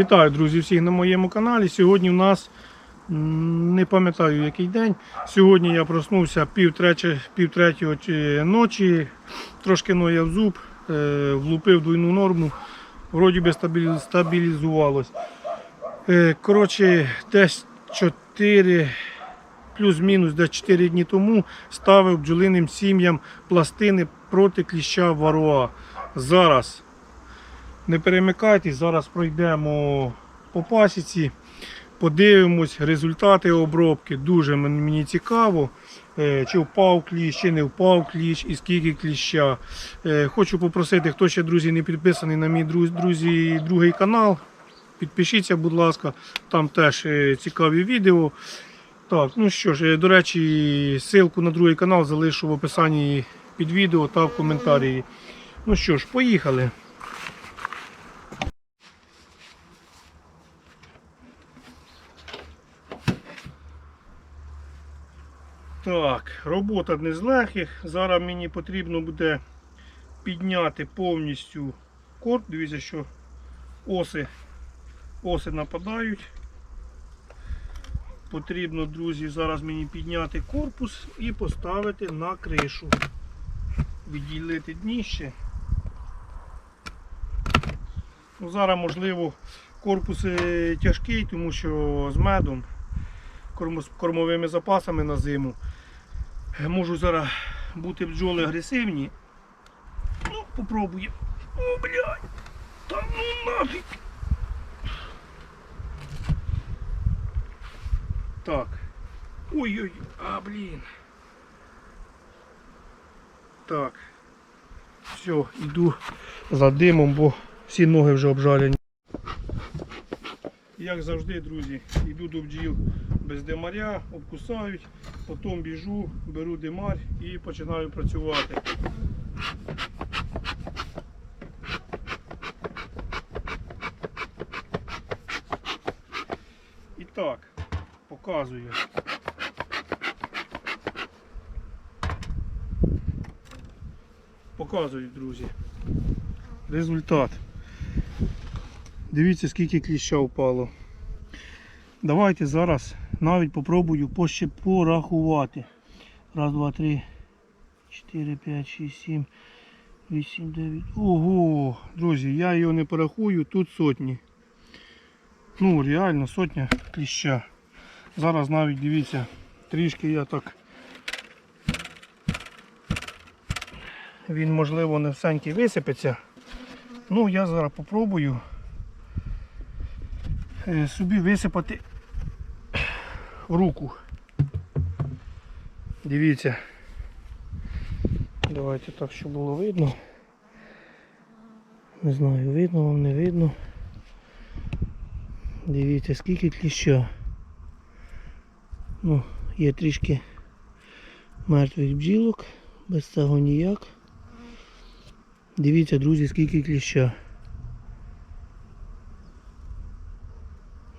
Вітаю, друзі, всіх на моєму каналі. Сьогодні у нас не пам'ятаю який день. Сьогодні я проснувся пів, третього ночі, трошки нояв зуб, е, влупив двойну норму, вроді би стабілі- стабілізувалось. Е, Коротше, десь 4, плюс-мінус десь 4 дні тому ставив бджолиним сім'ям пластини проти кліща варуа. Зараз не перемикайтесь, зараз пройдемо по пасіці, подивимось результати обробки. Дуже мені цікаво, е, чи впав кліщ, чи не впав кліщ і скільки кліща. Е, Хочу попросити, хто ще друзі не підписаний на мій друзі, другий канал. Підпишіться, будь ласка, там теж е, цікаві відео. Так, ну що ж, до речі, ссылку на другий канал залишу в описанні під відео та в коментарі. Ну що ж, поїхали. Так, робота не з легких. Зараз мені потрібно буде підняти повністю корт. Дивіться, що оси, оси нападають. Потрібно, друзі, зараз мені підняти корпус і поставити на кришу. Відділити дніще. Ну, зараз, можливо, корпус е, тяжкий, тому що з медом, кормовими запасами на зиму. Можуть зараз бути бджоли агресивні. Ну, попробуємо. О, блядь! Та ну нафіг! Так. Ой-ой, а, блін. Так. Все, йду за димом, бо всі ноги вже обжалені. Як завжди, друзі, йду до бджіл без димаря, обкусають, потім біжу, беру димар і починаю працювати. І так, показую. Показую, друзі. Результат. Дивіться, скільки кліща впало. Давайте зараз навіть попробую поще порахувати. Раз, два, три, чотири, п'ять, шість, сім, вісім, дев'ять. Ого, друзі, я його не порахую, тут сотні. Ну, реально сотня кліща. Зараз навіть дивіться, трішки я так. Він можливо не всенький висипеться. Ну, я зараз попробую е, собі висипати руку. Дивіться. Давайте так, щоб було видно. Не знаю, видно вам, не видно. Дивіться, скільки кліща. Ну, є трішки мертвих бджілок, без цього ніяк. Дивіться, друзі, скільки кліща.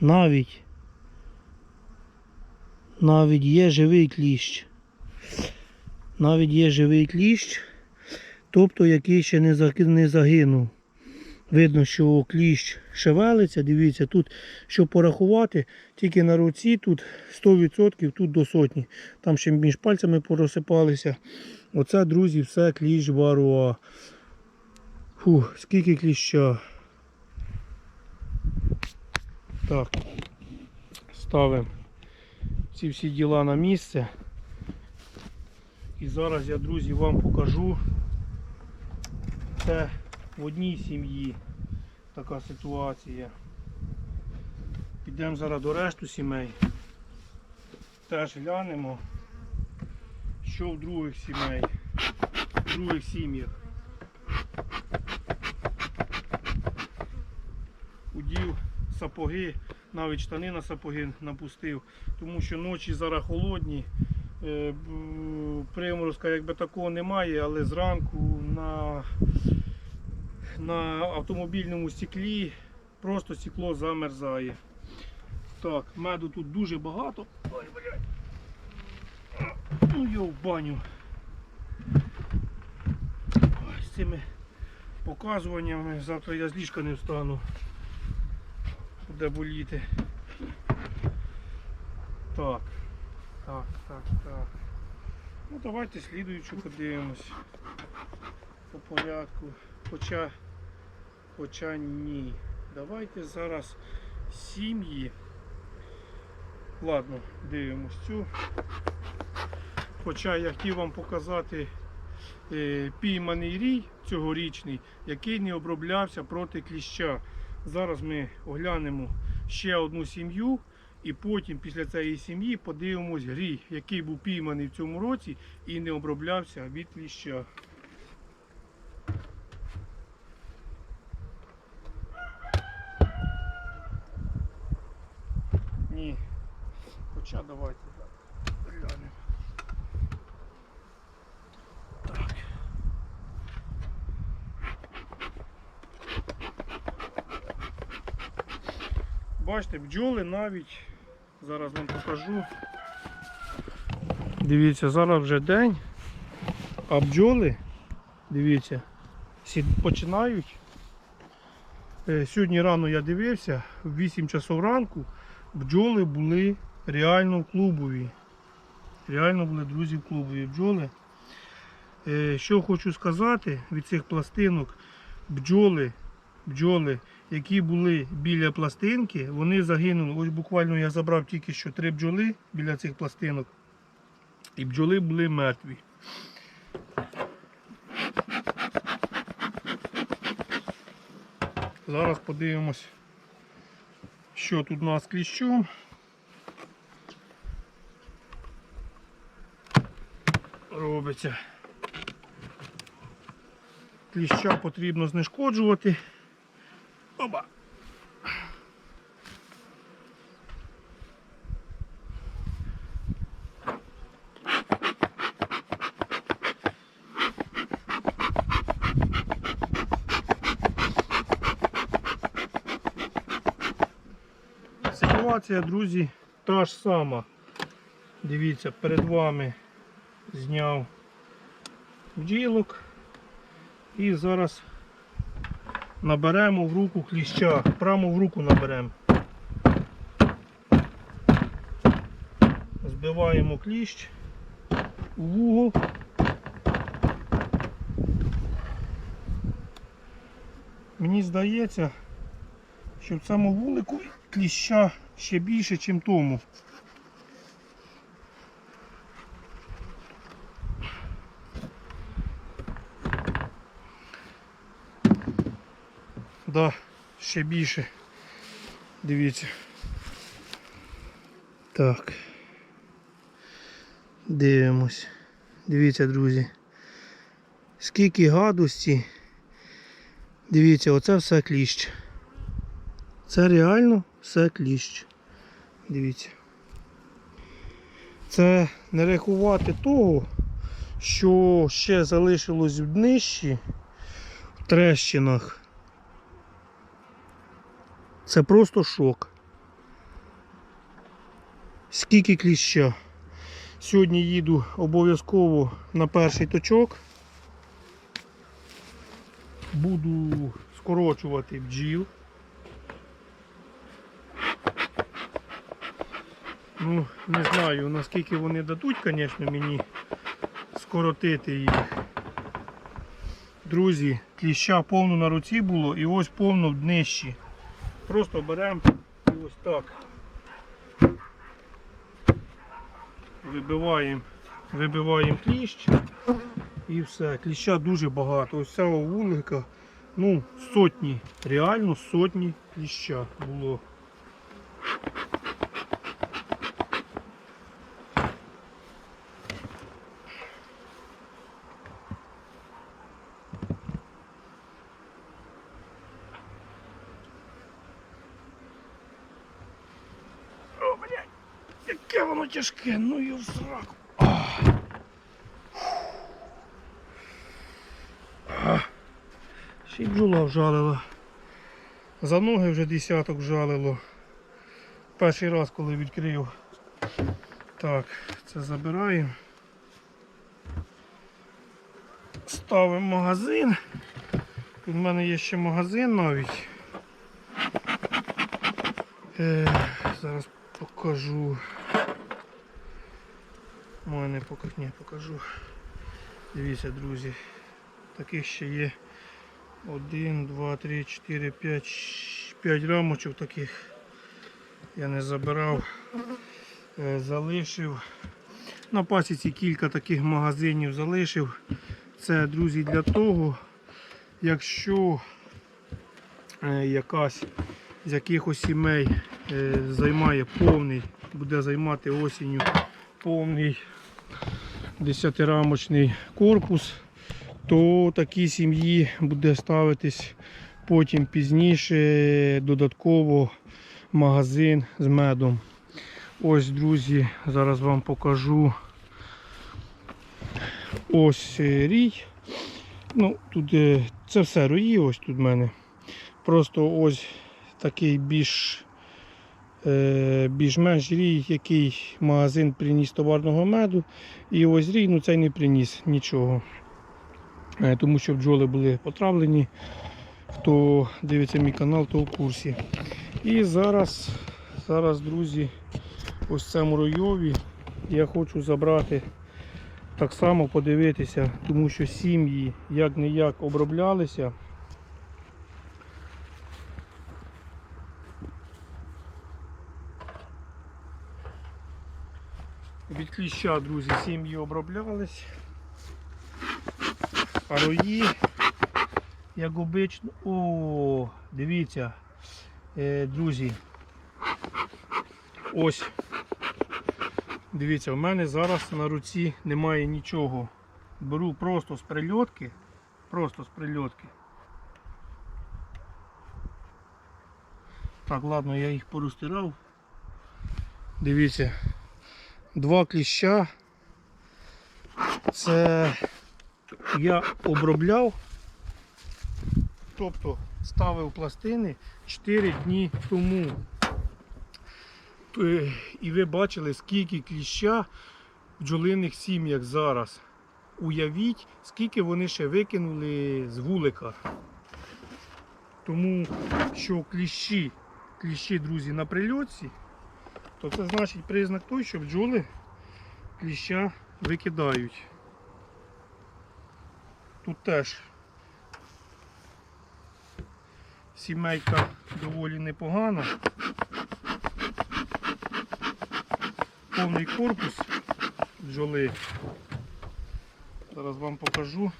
Навіть навіть є живий кліщ. Навіть є живий кліщ, тобто який ще не загинув. Видно, що кліщ шевелиться, дивіться, тут, щоб порахувати, тільки на руці тут 100%, тут до сотні. Там ще між пальцями порозсипалися. Оце, друзі, все кліщ варуа. Фу, скільки кліща. Так, ставимо ці всі діла на місце. І зараз я, друзі, вам покажу. Це в одній сім'ї така ситуація. Підемо зараз до решту сімей. Теж глянемо, що в других сімей, в других сім'ях. Удів сапоги, навіть штани на сапоги напустив, тому що ночі зараз холодні. Е, Приморозка якби такого немає, але зранку на, на автомобільному стеклі просто стекло замерзає. Так, меду тут дуже багато. Ой, блядь. Ну його в баню. Ой, з цими показуваннями завтра я з ліжка не встану. Буде боліти. Так. Так, так, так. Ну давайте слідуючу подивимось. По порядку. Хоча, хоча ні. Давайте зараз сім'ї. Ладно, дивимось цю. Хоча я хотів вам показати е, пійманий рій цьогорічний, який не оброблявся проти кліща. Зараз ми оглянемо ще одну сім'ю. І потім після цієї сім'ї подивимось грій, який був пійманий в цьому році і не оброблявся від кліща. Ні. Хоча давайте так, глянемо. Так. Бачите, бджоли навіть, зараз вам покажу. Дивіться, зараз вже день, а бджоли, дивіться, починають. Е, Сьогодні рано я дивився, в 8 часов ранку бджоли були реально клубові. Реально були друзі в клубові бджоли. Е, Що хочу сказати від цих пластинок, бджоли, бджоли, які були біля пластинки, вони загинули. Ось буквально я забрав тільки що три бджоли біля цих пластинок. І бджоли були мертві. Зараз подивимось, що тут у нас кліщом. Робиться. Кліща потрібно знешкоджувати. Оба. Ситуація, друзі, та ж сама. Дивіться, перед вами зняв бджілок. І зараз наберемо в руку кліща. Прямо в руку наберемо. Збиваємо кліщ у вугол. Мені здається, що в цьому вулику кліща ще більше, ніж тому. Да, ще більше. Дивіться. Так. Дивимось. Дивіться, друзі. Скільки гадості. Дивіться, оце все кліщ. Це реально все кліщ. Дивіться. Це не рахувати того, що ще залишилось в днищі, в трещинах. Це просто шок. Скільки кліща. Сьогодні їду обов'язково на перший точок. Буду скорочувати бджіл. Ну, не знаю, наскільки вони дадуть, звісно, мені скоротити їх. Друзі, кліща повно на руці було і ось повно в днищі. Просто беремо ось так. Вибиваємо, вибиваємо кліщ і все. Кліща дуже багато. Ось цього вулика, ну, сотні, реально сотні кліща було. О, блядь, яке ну і в сраку. Ще й бджола вжалила. За ноги вже десяток вжалило. Перший раз, коли відкрив. Так, це забираємо. Ставимо магазин. В мене є ще магазин навіть. Е, зараз покажу. У мене поки ні, покажу. Дивіться, друзі. Таких ще є 1, 2, 3, 4, 5, 5 рамочок таких. Я не забирав, Е, залишив. На пасіці кілька таких магазинів залишив. Це, друзі, для того, якщо е, якась з якихось сімей е, займає повний, буде займати осінню повний десятирамочний корпус, то такій сім'ї буде ставитись потім пізніше додатково магазин з медом. Ось, друзі, зараз вам покажу ось е, рій. Ну, тут е, це все рої, ось тут в мене. Просто ось такий більш більш-менш рій, який магазин приніс товарного меду. І ось рій, ну цей не приніс нічого. Е, Тому що бджоли були потравлені. Хто дивиться мій канал, то в курсі. І зараз, зараз, друзі, ось цьому ройові я хочу забрати так само подивитися, тому що сім'ї як не як оброблялися. Від кліща, друзі, сім'ї оброблялись. Рої, як обично, о, дивіться, е, друзі. Ось. Дивіться, в мене зараз на руці немає нічого. Беру просто з прильотки. Просто з прильотки. Так, ладно, я їх порозтирав. Дивіться. Два кліща. Це я обробляв. Тобто ставив пластини 4 дні тому. Е, І ви бачили, скільки кліща в бджолиних сім'ях зараз. Уявіть, скільки вони ще викинули з вулика. Тому що кліщі, кліщі, друзі, на прильотці, то це значить признак той, що бджоли кліща викидають. Тут теж сімейка доволі непогана. повний корпус бджоли. Зараз вам покажу.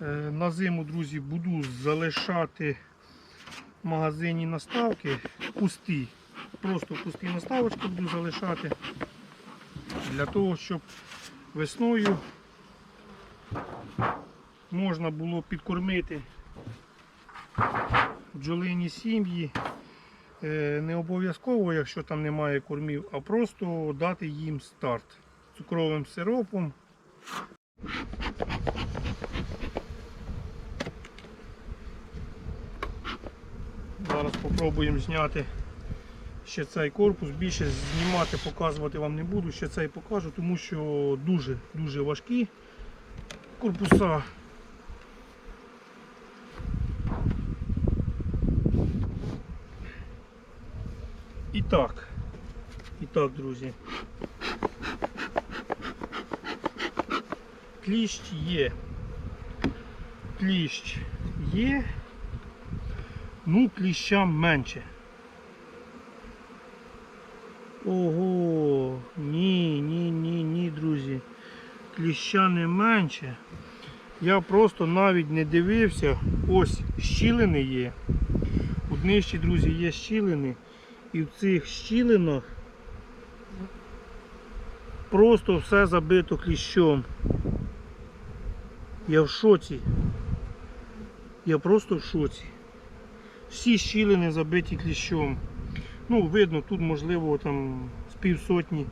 На зиму, друзі, буду залишати в магазині наставки пусті. Просто пусті наставочки буду залишати для того, щоб весною можна було підкормити бджолині сім'ї. Е, Не обов'язково, якщо там немає кормів, а просто дати їм старт цукровим сиропом. Зараз спробуємо зняти ще цей корпус. Більше знімати, показувати вам не буду, ще цей покажу, тому що дуже-дуже важкі корпуса. І так, і так, друзі. Кліщ є. Кліщ є. Ну, кліща менше. Ого, ні, ні, ні, ні, друзі. Кліща не менше. Я просто навіть не дивився. Ось щілини є. У днищі, друзі, є щілини. І в цих щілинах просто все забито кліщом. Я в шоці. Я просто в шоці. Всі щілини забиті кліщом. Ну, видно, тут можливо там з півсотні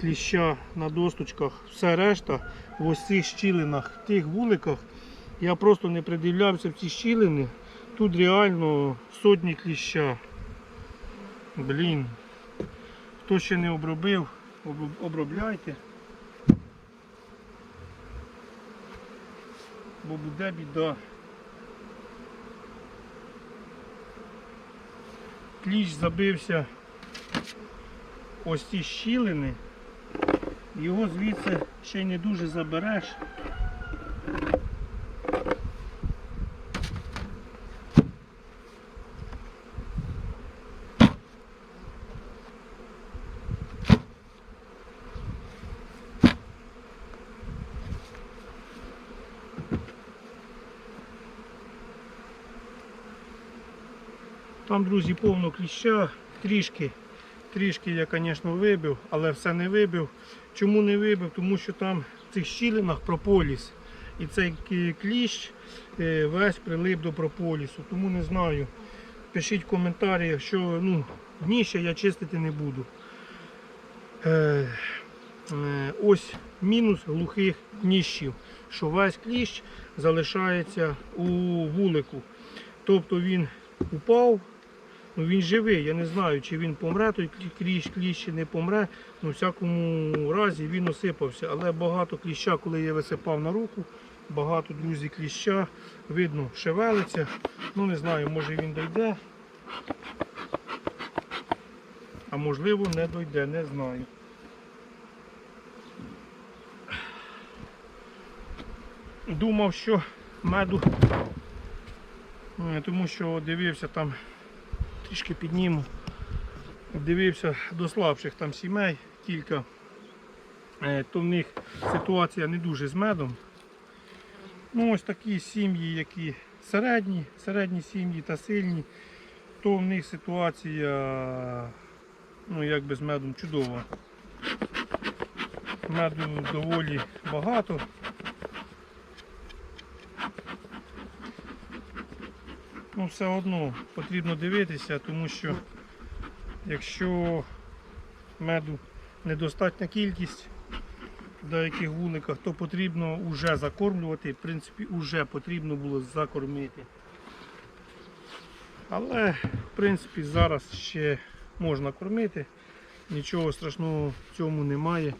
кліща на досточках. Все решта в ось цих щілинах, тих вуликах. Я просто не придивлявся в ці щілини. Тут реально сотні кліща. Блін. Хто ще не обробив, обробляйте. Бо буде біда. Кліщ забився ось ці щілини. Його звідси ще й не дуже забереш. Друзі, повно кліща, трішки, трішки я, звісно, вибив, але все не вибив. Чому не вибив? Тому що там в цих щілинах прополіс. І цей кліщ е, весь прилип до прополісу. Тому не знаю. Пишіть в коментарі, що ну, дніще я чистити не буду. Е, е, ось мінус глухих дніщів, що весь кліщ залишається у вулику. Тобто він упав, ну він живий. Я не знаю, чи він помре, клі- кліщ, кліщ не помре. Ну, в всякому разі він осипався. Але багато кліща, коли я висипав на руку, багато друзі кліща, видно, шевелиться. Ну не знаю, може він дойде. А можливо не дойде, не знаю. Думав, що меду, тому що дивився там, трішки підніму, дивився до слабших там сімей кілька, е, то в них ситуація не дуже з медом. Ну ось такі сім'ї, які середні, середні сім'ї та сильні, то в них ситуація ну, якби з медом чудова. Меду доволі багато. Ну, все одно потрібно дивитися, тому що якщо меду недостатня кількість в деяких вуликах, то потрібно вже закормлювати. В принципі, вже потрібно було закормити. Але, в принципі, зараз ще можна кормити. Нічого страшного в цьому немає.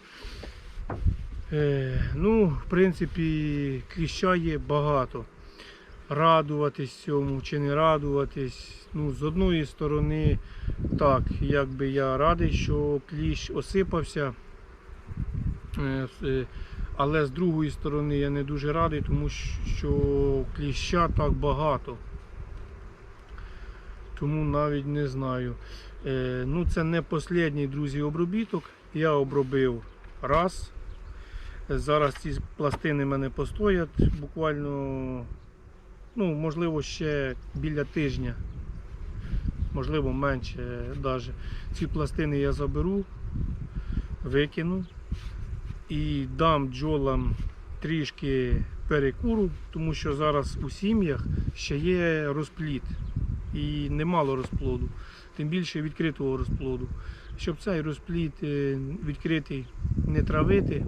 Е, ну, в принципі, кліща є багато. Радуватись цьому чи не радуватись. Ну, з одної сторони, так, якби я радий, що кліщ осипався. Е, е, Але з другої сторони я не дуже радий, тому що кліща так багато. Тому навіть не знаю. Е, Ну, це не останній, друзі, обробіток. Я обробив раз. Зараз ці пластини в мене постоять буквально, ну, можливо, ще біля тижня. Можливо, менше навіть. Ці пластини я заберу, викину і дам бджолам трішки перекуру, тому що зараз у сім'ях ще є розплід і немало розплоду, тим більше відкритого розплоду. Щоб цей розплід е, відкритий не травити,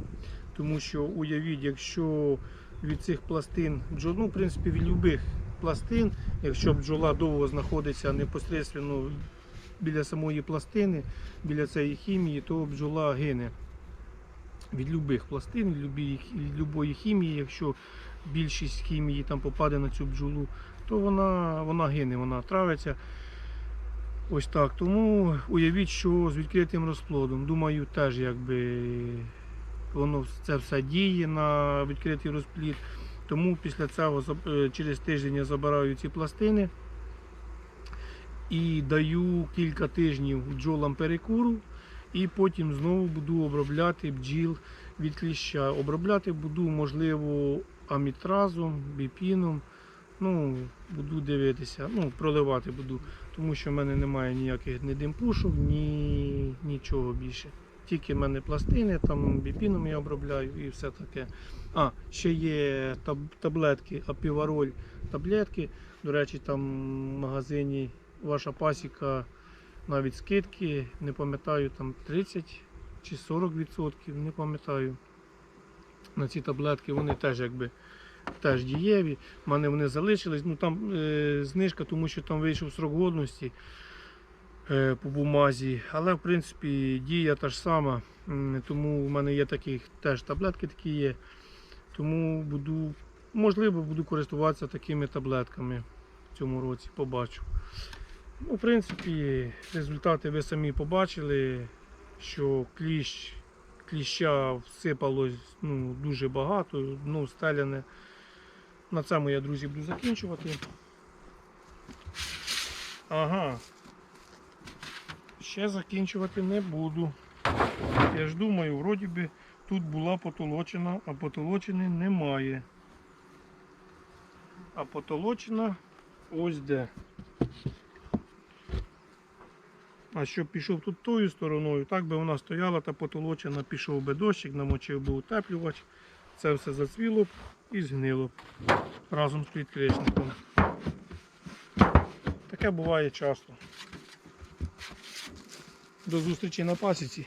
тому що уявіть, якщо від цих пластин бджол, ну, в принципі, від будь-яких пластин, якщо бджола довго знаходиться непосередньо біля самої пластини, біля цієї хімії, то бджола гине. Від будь-яких пластин, від любої хімії, якщо більшість хімії там попаде на цю бджолу, то вона, вона гине, вона травиться. Ось так. Тому уявіть, що з відкритим розплодом. Думаю, теж якби воно це все діє на відкритий розплід. Тому після цього е, через тиждень я забираю ці пластини і даю кілька тижнів бджолам перекуру. І потім знову буду обробляти бджіл від кліща. Обробляти буду, можливо, амітразом, біпіном. Ну, буду дивитися, ну, проливати буду, тому що в мене немає ніяких ні димпушок, ні нічого більше. Тільки в мене пластини, там біпіном я обробляю і все таке. А, ще є таб- таблетки, апівароль таблетки. До речі, там в магазині ваша пасіка навіть скидки, не пам'ятаю, там 30 чи 40%, не пам'ятаю. На ці таблетки вони теж якби теж дієві. У мене вони залишились. Ну там е, знижка, тому що там вийшов срок годності по бумазі. Але в принципі дія та ж сама. Тому в мене є такі теж таблетки такі є. Тому буду, можливо, буду користуватися такими таблетками в цьому році, побачу. Ну, в принципі, результати ви самі побачили, що кліщ, кліща всипалось ну, дуже багато, дно стеляне. На цьому я, друзі, буду закінчувати. Ага. Ще закінчувати не буду. Я ж думаю, вроді би тут була потолочена, а потолочини немає. А потолочена ось де. А щоб пішов тут тою стороною, так би вона стояла та потолочена, пішов би дощик, намочив би утеплювач, це все зацвіло б і згнило б разом з підкришником. Таке буває часто. До зустрічі на пасіці.